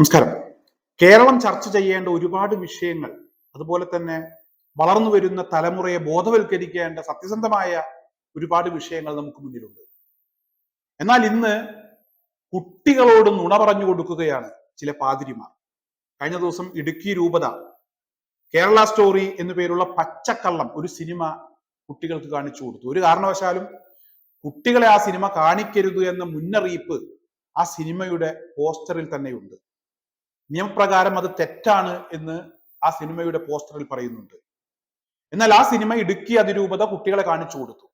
നമസ്കാരം. കേരളം ചർച്ച ചെയ്യേണ്ട ഒരുപാട് വിഷയങ്ങൾ അതുപോലെ തന്നെ വളർന്നു വരുന്ന തലമുറയെ ബോധവൽക്കരിക്കേണ്ട സത്യസന്ധമായ ഒരുപാട് വിഷയങ്ങൾ നമുക്ക് മുന്നിലുണ്ട്. എന്നാൽ ഇന്ന് കുട്ടികളോട് നുണ പറഞ്ഞു കൊടുക്കുകയാണ് ചില പാതിരിമാർ. കഴിഞ്ഞ ദിവസം ഇടുക്കി രൂപത കേരള സ്റ്റോറി എന്നു പേരുള്ള പച്ചക്കള്ളം ഒരു സിനിമ കുട്ടികൾക്ക് കാണിച്ചു കൊടുത്തു. ഒരു കാരണവശാലും കുട്ടികളെ ആ സിനിമ കാണിക്കരുത് എന്ന മുന്നറിയിപ്പ് ആ സിനിമയുടെ പോസ്റ്ററിൽ തന്നെയുണ്ട്. നിയമപ്രകാരം അത് തെറ്റാണ് എന്ന് ആ സിനിമയുടെ പോസ്റ്ററിൽ പറയുന്നുണ്ട്. എന്നാൽ ആ സിനിമ ഇടുക്കി അതിരൂപത കുട്ടികളെ കാണിച്ചു കൊടുത്തു.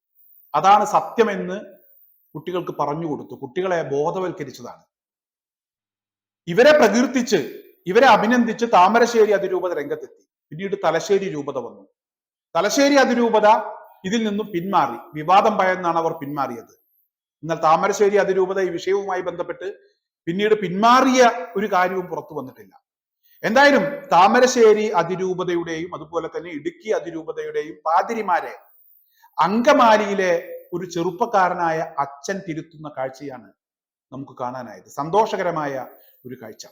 അതാണ് സത്യമെന്ന് കുട്ടികൾക്ക് പറഞ്ഞു കൊടുത്തു. കുട്ടികളെ ബോധവൽക്കരിച്ചതാണ്. ഇവരെ പ്രകീർത്തിച്ച് ഇവരെ അഭിനന്ദിച്ച് താമരശ്ശേരി അതിരൂപത രംഗത്തെത്തി. പിന്നീട് തലശ്ശേരി രൂപത വന്നു. തലശ്ശേരി അതിരൂപത ഇതിൽ നിന്നും പിന്മാറി. വിവാദം ഭയന്നാണ് അവർ പിന്മാറിയത്. എന്നാൽ താമരശ്ശേരി അതിരൂപത ഈ വിഷയവുമായി ബന്ധപ്പെട്ട് പിന്നീട് പിന്മാറിയ ഒരു കാര്യവും പുറത്തു വന്നിട്ടില്ല. എന്തായാലും താമരശ്ശേരി അതിരൂപതയുടെയും അതുപോലെ തന്നെ ഇടുക്കി അതിരൂപതയുടെയും പാതിരിമാരെ അങ്കമാലിയിലെ ഒരു ചെറുപ്പക്കാരനായ അച്ഛൻ തിരുത്തുന്ന കാഴ്ചയാണ് നമുക്ക് കാണാനായത്. സന്തോഷകരമായ ഒരു കാഴ്ച.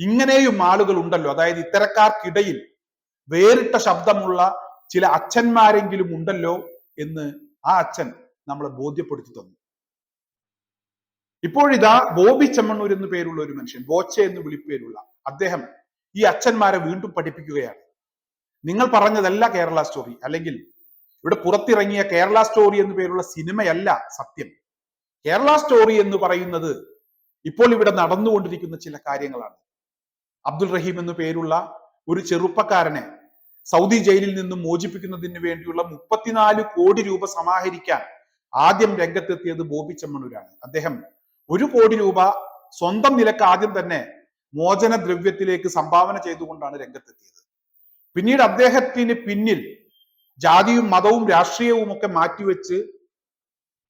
ഇങ്ങനെയും ആളുകൾ ഉണ്ടല്ലോ. അതായത് ഇത്തരക്കാർക്കിടയിൽ വേറിട്ട ശബ്ദമുള്ള ചില അച്ഛന്മാരെങ്കിലും ഉണ്ടല്ലോ എന്ന് ആ അച്ഛൻ നമ്മളെ ബോധ്യപ്പെടുത്തി തന്നു. ഇപ്പോഴിതാ ബോബി ചെമ്മണ്ണൂർ എന്ന് പേരുള്ള ഒരു മനുഷ്യൻ ബോച്ച എന്ന് വിളിപ്പേരുള്ള അദ്ദേഹം ഈ അച്ഛന്മാരെ വീണ്ടും പഠിപ്പിക്കുകയാണ്. നിങ്ങൾ പറഞ്ഞതല്ല കേരള സ്റ്റോറി. അല്ലെങ്കിൽ ഇവിടെ പുറത്തിറങ്ങിയ കേരള സ്റ്റോറി എന്ന് പേരുള്ള സിനിമയല്ല സത്യം. കേരള സ്റ്റോറി എന്ന് പറയുന്നത് ഇപ്പോൾ ഇവിടെ നടന്നുകൊണ്ടിരിക്കുന്ന ചില കാര്യങ്ങളാണ്. അബ്ദുൾ റഹീം എന്ന് പേരുള്ള ഒരു ചെറുപ്പക്കാരനെ സൗദി ജയിലിൽ നിന്നും മോചിപ്പിക്കുന്നതിന് വേണ്ടിയുള്ള മുപ്പത്തിനാല് കോടി രൂപ സമാഹരിക്കാൻ ആദ്യം രംഗത്തെത്തിയത് ബോബി ചെമ്മണ്ണൂരാണ്. അദ്ദേഹം ഒരു കോടി രൂപ സ്വന്തം നിലയ്ക്ക് ആദ്യം തന്നെ മോചന ദ്രവ്യത്തിലേക്ക് സംഭാവന ചെയ്തുകൊണ്ടാണ് രംഗത്തെത്തിയത്. പിന്നീട് അദ്ദേഹത്തിന് പിന്നിൽ ജാതിയും മതവും രാഷ്ട്രീയവും ഒക്കെ മാറ്റിവെച്ച്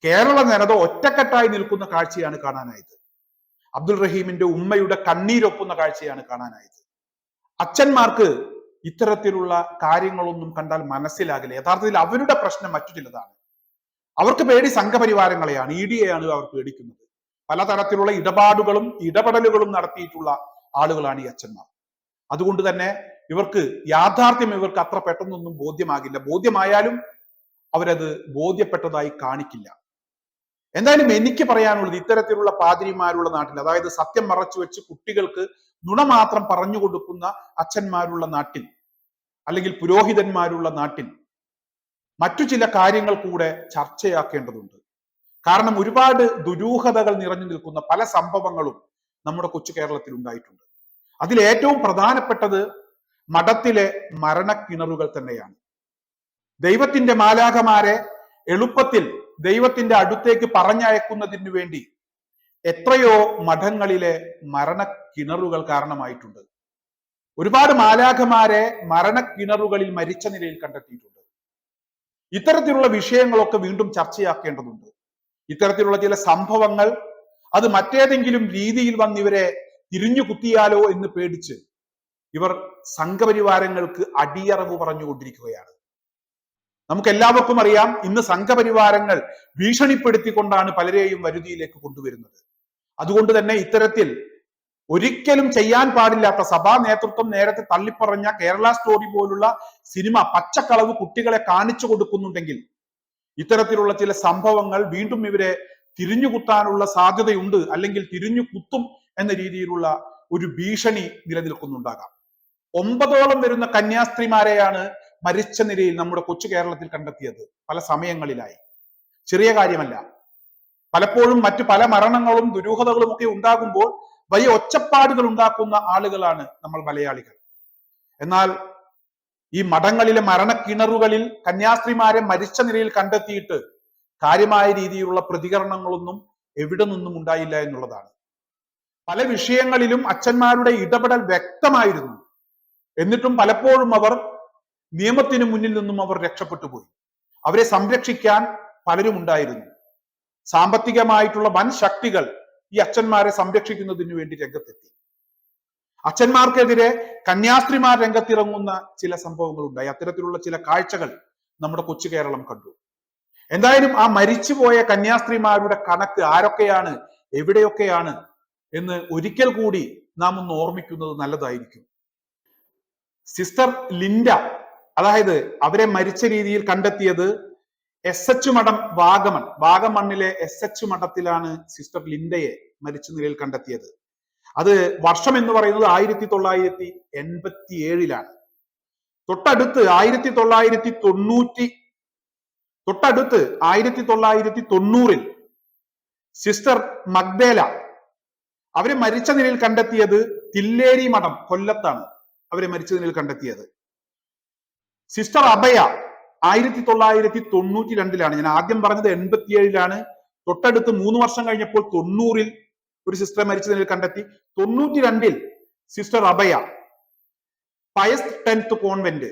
കേരള ജനത ഒറ്റക്കെട്ടായി നിൽക്കുന്ന കാഴ്ചയാണ് കാണാനായത്. അബ്ദുൾ റഹീമിന്റെ ഉമ്മയുടെ കണ്ണീരൊപ്പുന്ന കാഴ്ചയാണ് കാണാനായത്. അച്ഛന്മാർക്ക് ഇത്തരത്തിലുള്ള കാര്യങ്ങളൊന്നും കണ്ടാൽ മനസ്സിലാകില്ല. യഥാർത്ഥത്തിൽ അവരുടെ പ്രശ്നം മറ്റു ചിലതാണ്. അവർക്ക് പേടി സംഘപരിവാരങ്ങളെയാണ്. ഇ ഡിയെയാണ് അവർ പേടിക്കുന്നത്. പലതരത്തിലുള്ള ഇടപാടുകളും ഇടപെടലുകളും നടത്തിയിട്ടുള്ള ആളുകളാണ് ഈ അച്ഛന്മാർ. അതുകൊണ്ട് തന്നെ ഇവർക്ക് യാഥാർത്ഥ്യം ഇവർക്ക് അത്ര പെട്ടെന്നൊന്നും ബോധ്യമാകില്ല. ബോധ്യമായാലും അവരത് ബോധ്യപ്പെട്ടതായി കാണിക്കില്ല. എന്തായാലും എനിക്ക് പറയാനുള്ളത് ഇത്തരത്തിലുള്ള പാതിരിമാരുള്ള നാട്ടിൽ അതായത് സത്യം മറച്ചു വെച്ച് കുട്ടികൾക്ക് നുണ മാത്രം പറഞ്ഞു കൊടുക്കുന്ന അച്ഛന്മാരുള്ള നാട്ടിൽ അല്ലെങ്കിൽ പുരോഹിതന്മാരുള്ള നാട്ടിൽ മറ്റു ചില കാര്യങ്ങൾ കൂടെ ചർച്ചയാക്കേണ്ടതുണ്ട്. കാരണം ഒരുപാട് ദുരൂഹതകൾ നിറഞ്ഞു നിൽക്കുന്ന പല സംഭവങ്ങളും നമ്മുടെ കൊച്ചു കേരളത്തിൽ ഉണ്ടായിട്ടുണ്ട്. അതിൽ ഏറ്റവും പ്രധാനപ്പെട്ടത് മഠത്തിലെ മരണക്കിണറുകൾ തന്നെയാണ്. ദൈവത്തിന്റെ മാലാഖമാരെ എളുപ്പത്തിൽ ദൈവത്തിന്റെ അടുത്തേക്ക് പറഞ്ഞയക്കുന്നതിന് വേണ്ടി എത്രയോ മഠങ്ങളിലെ മരണക്കിണറുകൾ കാരണമായിട്ടുണ്ട്. ഒരുപാട് മാലാഖമാരെ മരണക്കിണറുകളിൽ മരിച്ച നിലയിൽ കണ്ടെത്തിയിട്ടുണ്ട്. ഇത്തരത്തിലുള്ള വിഷയങ്ങളൊക്കെ വീണ്ടും ചർച്ചയാക്കേണ്ടതുണ്ട്. ഇത്തരത്തിലുള്ള ചില സംഭവങ്ങൾ അത് മറ്റേതെങ്കിലും രീതിയിൽ വന്ന് ഇവരെ തിരിഞ്ഞു കുത്തിയാലോ എന്ന് പേടിച്ച് ഇവർ സംഘപരിവാരങ്ങൾക്ക് അടിയറവ് പറഞ്ഞുകൊണ്ടിരിക്കുകയാണ്. നമുക്ക് എല്ലാവർക്കും അറിയാം ഇന്ന് സംഘപരിവാരങ്ങൾ ഭീഷണിപ്പെടുത്തിക്കൊണ്ടാണ് പലരെയും വരുതിയിലേക്ക് കൊണ്ടുവരുന്നത്. അതുകൊണ്ട് തന്നെ ഇത്തരത്തിൽ ഒരിക്കലും ചെയ്യാൻ പാടില്ലാത്ത സഭാ നേതൃത്വം നേരത്തെ തള്ളിപ്പറഞ്ഞ കേരള സ്റ്റോറി പോലുള്ള സിനിമ പച്ചക്കളവ് കുട്ടികളെ കാണിച്ചു കൊടുക്കുന്നുണ്ടെങ്കിൽ ഇത്തരത്തിലുള്ള ചില സംഭവങ്ങൾ വീണ്ടും ഇവരെ തിരിഞ്ഞു കുത്താനുള്ള സാധ്യതയുണ്ട്. അല്ലെങ്കിൽ തിരിഞ്ഞു കുത്തും എന്ന രീതിയിലുള്ള ഒരു ഭീഷണി നിലനിൽക്കുന്നുണ്ടാകാം. ഒമ്പതോളം വരുന്ന കന്യാസ്ത്രീമാരെയാണ് മരിച്ച നിലയിൽ നമ്മുടെ കൊച്ചു കേരളത്തിൽ കണ്ടെത്തിയത്. പല സമയങ്ങളിലായി. ചെറിയ കാര്യമല്ല. പലപ്പോഴും മറ്റു പല മരണങ്ങളും ദുരൂഹതകളും ഒക്കെ ഉണ്ടാകുമ്പോൾ വലിയ ഒച്ചപ്പാടുകൾ ഉണ്ടാക്കുന്ന ആളുകളാണ് നമ്മൾ മലയാളികൾ. എന്നാൽ ഈ മഠങ്ങളിലെ മരണക്കിണറുകളിൽ കന്യാസ്ത്രീമാരെ മരിച്ച നിലയിൽ കണ്ടെത്തിയിട്ട് കാര്യമായ രീതിയിലുള്ള പ്രതികരണങ്ങളൊന്നും എവിടെ നിന്നും ഉണ്ടായില്ല എന്നുള്ളതാണ്. പല വിഷയങ്ങളിലും അച്ഛന്മാരുടെ ഇടപെടൽ വ്യക്തമായിരുന്നു. എന്നിട്ടും പലപ്പോഴും അവർ നിയമത്തിന് മുന്നിൽ നിന്നും അവർ രക്ഷപ്പെട്ടു പോയി. അവരെ സംരക്ഷിക്കാൻ പലരും ഉണ്ടായിരുന്നു. സാമ്പത്തികമായിട്ടുള്ള വൻ ശക്തികൾ ഈ അച്ഛന്മാരെ സംരക്ഷിക്കുന്നതിന് വേണ്ടി രംഗത്തെത്തി. അച്ഛന്മാർക്കെതിരെ കന്യാസ്ത്രീമാർ രംഗത്തിറങ്ങുന്ന ചില സംഭവങ്ങൾ ഉണ്ടായി അത്തരത്തിലുള്ള ചില കാഴ്ചകൾ നമ്മുടെ കൊച്ചു കേരളം കണ്ടു. എന്തായാലും ആ മരിച്ചുപോയ കന്യാസ്ത്രീമാരുടെ കണക്ക് ആരൊക്കെയാണ് എവിടെയൊക്കെയാണ് എന്ന് ഒരിക്കൽ കൂടി നാം ഒന്ന് ഓർമ്മിക്കുന്നത് നല്ലതായിരിക്കും. സിസ്റ്റർ ലിൻഡ അതായത് അവരെ മരിച്ച രീതിയിൽ കണ്ടെത്തിയത് എസ് എച്ച് മഠം വാഗമൺ വാഗമണ്ണിലെ എസ് എച്ച് മഠത്തിലാണ് സിസ്റ്റർ ലിൻഡയെ മരിച്ച നിലയിൽ കണ്ടെത്തിയത്. അത് വർഷം എന്ന് പറയുന്നത് ആയിരത്തി തൊള്ളായിരത്തി എൺപത്തി ഏഴിലാണ് തൊട്ടടുത്ത് ആയിരത്തി തൊള്ളായിരത്തി തൊണ്ണൂറ്റി തൊട്ടടുത്ത് ആയിരത്തി തൊള്ളായിരത്തി തൊണ്ണൂറിൽ സിസ്റ്റർ മഗ്ദേല അവരെ മരിച്ച നിലയിൽ കണ്ടെത്തിയത് തില്ലേരി മഠം കൊല്ലത്താണ് അവരെ മരിച്ച നിലയിൽ കണ്ടെത്തിയത്. സിസ്റ്റർ അഭയ ആയിരത്തി തൊള്ളായിരത്തി തൊണ്ണൂറ്റി രണ്ടിലാണ് ഞാൻ ആദ്യം പറഞ്ഞത് എൺപത്തിയേഴിലാണ്. തൊട്ടടുത്ത് മൂന്ന് വർഷം കഴിഞ്ഞപ്പോൾ തൊണ്ണൂറിൽ ഒരു സിസ്റ്റർ മരിച്ച നിലയിൽ കണ്ടെത്തി. തൊണ്ണൂറ്റി രണ്ടിൽ sister Abhaya Pius tenth convent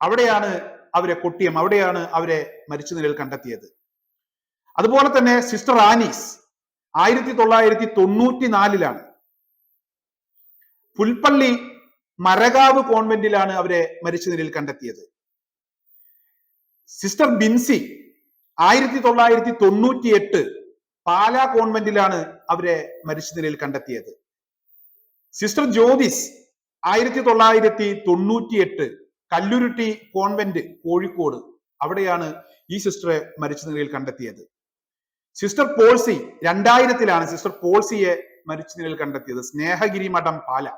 അവിടെയാണ് അവരെ കൊട്ടിയം അവിടെയാണ് അവരെ മരിച്ച നിലയിൽ കണ്ടെത്തിയത്. അതുപോലെ തന്നെ സിസ്റ്റർ ആനീസ് ആയിരത്തി തൊള്ളായിരത്തി തൊണ്ണൂറ്റി നാലിലാണ് പുൽപ്പള്ളി മരകാവ് കോൺവെന്റിലാണ് അവരെ മരിച്ച നിലയിൽ കണ്ടെത്തിയത്. സിസ്റ്റർ ബിൻസി ആയിരത്തി തൊള്ളായിരത്തി തൊണ്ണൂറ്റി എട്ട് പാലാ കോൺവെന്റിലാണ് അവരെ മരിച്ച നിലയിൽ കണ്ടെത്തിയത്. സിസ്റ്റർ ജ്യോതിസ് ആയിരത്തി തൊള്ളായിരത്തി തൊണ്ണൂറ്റി എട്ട് കല്ലുരുട്ടി കോൺവെന്റ് കോഴിക്കോട് അവിടെയാണ് ഈ സിസ്റ്ററെ മരിച്ച നിലയിൽ കണ്ടെത്തിയത്. സിസ്റ്റർ പോൾസി രണ്ടായിരത്തിലാണ് സിസ്റ്റർ പോൾസിയെ മരിച്ച നിലയിൽ കണ്ടെത്തിയത്. സ്നേഹഗിരി മഠം പാല.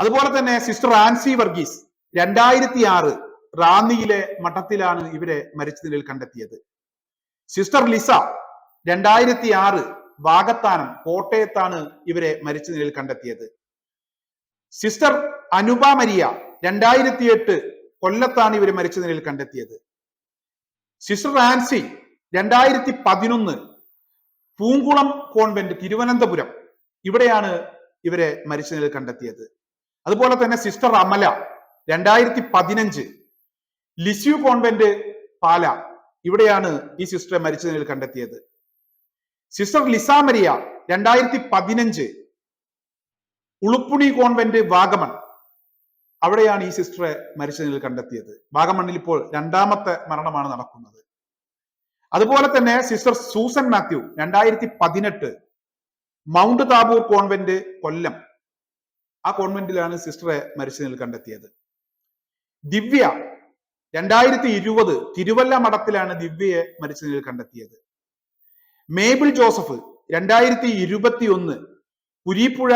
അതുപോലെ തന്നെ സിസ്റ്റർ ആൻസി വർഗീസ് രണ്ടായിരത്തി ആറ് റാന്നിയിലെ മഠത്തിലാണ് ഇവരെ മരിച്ച നിലയിൽ കണ്ടെത്തിയത്. സിസ്റ്റർ ലിസ രണ്ടായിരത്തി ആറ് വാഗത്താനം കോട്ടയത്താണ് ഇവരെ മരിച്ച നിലയിൽ കണ്ടെത്തിയത്. സിസ്റ്റർ അനുപ മരിയ രണ്ടായിരത്തി എട്ട് കൊല്ലത്താണ് ഇവരെ മരിച്ച നിലയിൽ കണ്ടെത്തിയത്. സിസ്റ്റർ ആൻസി രണ്ടായിരത്തി പതിനൊന്ന് പൂങ്കുളം കോൺവെന്റ് തിരുവനന്തപുരം ഇവിടെയാണ് ഇവരെ മരിച്ച നിലയിൽ കണ്ടെത്തിയത്. അതുപോലെ തന്നെ സിസ്റ്റർ അമല രണ്ടായിരത്തി പതിനഞ്ച് ലിസ്യു കോൺവെന്റ് പാല ഇവിടെയാണ് ഈ സിസ്റ്ററെ മരിച്ച നിലയിൽ കണ്ടെത്തിയത്. സിസ്റ്റർ ലിസാമരിയ രണ്ടായിരത്തി പതിനഞ്ച് ഉളുപ്പുണി കോൺവെന്റ് വാഗമൺ. അവിടെയാണ് ഈ സിസ്റ്ററെ മരിച്ച നിലയിൽ കണ്ടെത്തിയത്. വാഗമണ്ണിൽ ഇപ്പോൾ രണ്ടാമത്തെ മരണമാണ് നടക്കുന്നത്. അതുപോലെ തന്നെ സിസ്റ്റർ സൂസൻ മാത്യു രണ്ടായിരത്തി പതിനെട്ട് മൗണ്ട് താബൂർ കോൺവെന്റ് കൊല്ലം. ആ കോൺവെന്റിലാണ് സിസ്റ്ററെ മരിച്ച നിലയിൽ കണ്ടെത്തിയത്. ദിവ്യ രണ്ടായിരത്തി ഇരുപത് തിരുവല്ല മഠത്തിലാണ് ദിവ്യയെ മരിച്ച നിലയിൽ കണ്ടെത്തിയത്. മേബിൾ ജോസഫ് രണ്ടായിരത്തി ഇരുപത്തി ഒന്ന് Kureepuzha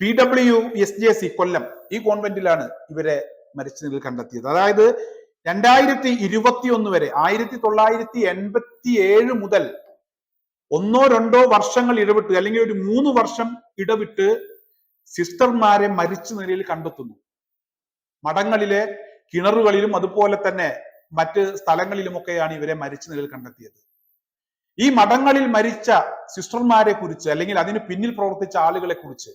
P W S J C Kollam ഈ കോൺവെന്റിലാണ് ഇവരെ മരിച്ച നിലയിൽ കണ്ടെത്തിയത്. അതായത് രണ്ടായിരത്തി ഇരുപത്തി ഒന്ന് വരെ ആയിരത്തി തൊള്ളായിരത്തി എൺപത്തി ഏഴ് മുതൽ ഒന്നോ രണ്ടോ വർഷങ്ങൾ ഇടവിട്ട് അല്ലെങ്കിൽ ഒരു മൂന്ന് വർഷം ഇടവിട്ട് സിസ്റ്റർമാരെ മരിച്ച നിലയിൽ കണ്ടെത്തുന്നു. മഠങ്ങളിലെ കിണറുകളിലും അതുപോലെ തന്നെ മറ്റ് സ്ഥലങ്ങളിലുമൊക്കെയാണ് ഇവരെ മരിച്ച നിലയിൽ കണ്ടെത്തിയത്. ഈ മഠങ്ങളിൽ മരിച്ച സിസ്റ്റർമാരെ കുറിച്ച് അല്ലെങ്കിൽ അതിന് പിന്നിൽ പ്രവർത്തിച്ച ആളുകളെ കുറിച്ച്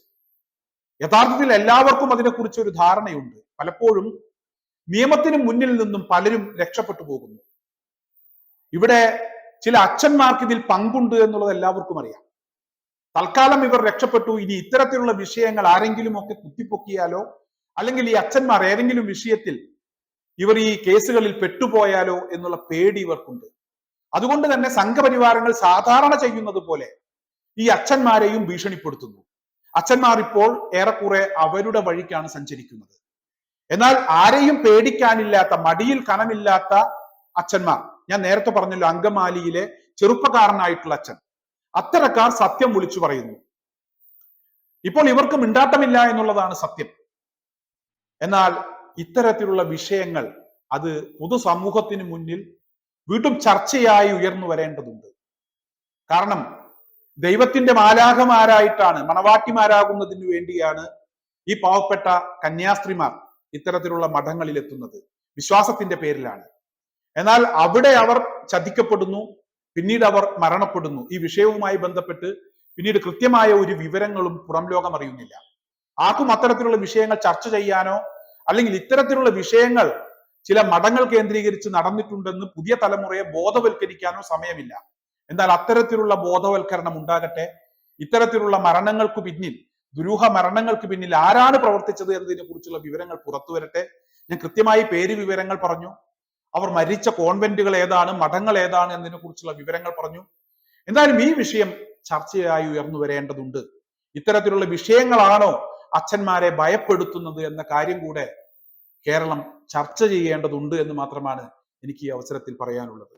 യഥാർത്ഥത്തിൽ എല്ലാവർക്കും അതിനെക്കുറിച്ച് ഒരു ധാരണയുണ്ട്. പലപ്പോഴും നിയമത്തിന് മുന്നിൽ നിന്നും പലരും രക്ഷപ്പെട്ടു പോകുന്നു. ഇവിടെ ചില അച്ഛന്മാർക്ക് ഇതിൽ പങ്കുണ്ട് എന്നുള്ളത് എല്ലാവർക്കും അറിയാം. തൽക്കാലം ഇവർ രക്ഷപ്പെട്ടു. ഇനി ഇത്തരത്തിലുള്ള വിഷയങ്ങൾ ആരെങ്കിലും ഒക്കെ കുത്തിപ്പൊക്കിയാലോ അല്ലെങ്കിൽ ഈ അച്ഛന്മാർ ഏതെങ്കിലും വിഷയത്തിൽ ഇവർ ഈ കേസുകളിൽ പെട്ടുപോയാലോ എന്നുള്ള പേടി ഇവർക്കുണ്ട്. അതുകൊണ്ട് തന്നെ സംഘപരിവാരങ്ങൾ സാധാരണ ചെയ്യുന്നത് പോലെ ഈ അച്ഛന്മാരെയും ഭീഷണിപ്പെടുത്തുന്നു. അച്ഛന്മാർ ഇപ്പോൾ ഏറെക്കുറെ അവരുടെ വഴിക്കാണ് സഞ്ചരിക്കുന്നത്. എന്നാൽ ആരെയും പേടിക്കാനില്ലാത്ത മടിയിൽ കനമില്ലാത്ത അച്ഛന്മാർ ഞാൻ നേരത്തെ പറഞ്ഞല്ലോ അങ്കമാലിയിലെ ചെറുപ്പക്കാരനായിട്ടുള്ള അച്ഛൻ അത്തരക്കാർ സത്യം വിളിച്ചു പറയുന്നു. ഇപ്പോൾ ഇവർക്ക് മിണ്ടാട്ടമില്ല എന്നുള്ളതാണ് സത്യം. എന്നാൽ ഇത്തരത്തിലുള്ള വിഷയങ്ങൾ അത് പൊതുസമൂഹത്തിന് മുന്നിൽ വീണ്ടും ചർച്ചയായി ഉയർന്നു വരേണ്ടതുണ്ട്. കാരണം ദൈവത്തിന്റെ മാലാഹമാരായിട്ടാണ് മണവാട്ടിമാരാകുന്നതിന് വേണ്ടിയാണ് ഈ പാവപ്പെട്ട കന്യാസ്ത്രീമാർ ഇത്തരത്തിലുള്ള മഠങ്ങളിൽ എത്തുന്നത് വിശ്വാസത്തിന്റെ പേരിലാണ്. എന്നാൽ അവിടെ അവർ ചതിക്കപ്പെടുന്നു പിന്നീട് അവർ മരണപ്പെടുന്നു. ഈ വിഷയവുമായി ബന്ധപ്പെട്ട് പിന്നീട് കൃത്യമായ ഒരു വിവരങ്ങളും പുറം ലോകം അറിയുന്നില്ല. ആർക്കും അത്തരത്തിലുള്ള വിഷയങ്ങൾ ചർച്ച ചെയ്യാനോ അല്ലെങ്കിൽ ഇത്തരത്തിലുള്ള വിഷയങ്ങൾ ചില മഠങ്ങൾ കേന്ദ്രീകരിച്ച് നടന്നിട്ടുണ്ടെന്ന് പുതിയ തലമുറയെ ബോധവൽക്കരിക്കാനോ സമയമില്ല. എന്നാൽ അത്തരത്തിലുള്ള ബോധവൽക്കരണം ഉണ്ടാകട്ടെ. ഇത്തരത്തിലുള്ള മരണങ്ങൾക്ക് പിന്നിൽ ദുരൂഹ മരണങ്ങൾക്ക് പിന്നിൽ ആരാണ് പ്രവർത്തിച്ചത് എന്നതിനെ കുറിച്ചുള്ള വിവരങ്ങൾ പുറത്തു വരട്ടെ. ഞാൻ കൃത്യമായി പേര് വിവരങ്ങൾ പറഞ്ഞു. അവർ മരിച്ച കോൺവെന്റുകൾ ഏതാണ് മഠങ്ങൾ ഏതാണ് എന്നതിനെ കുറിച്ചുള്ള വിവരങ്ങൾ പറഞ്ഞു. എന്തായാലും ഈ വിഷയം ചർച്ചയായി ഉയർന്നു വരേണ്ടതുണ്ട്. ഇത്തരത്തിലുള്ള വിഷയങ്ങളാണോ അച്ഛന്മാരെ ഭയപ്പെടുത്തുന്നത് എന്ന കാര്യം കൂടെ കേരളം ചർച്ച ചെയ്യേണ്ടതുണ്ട് എന്ന് മാത്രമാണ് എനിക്ക് ഈ അവസരത്തിൽ പറയാനുള്ളത്.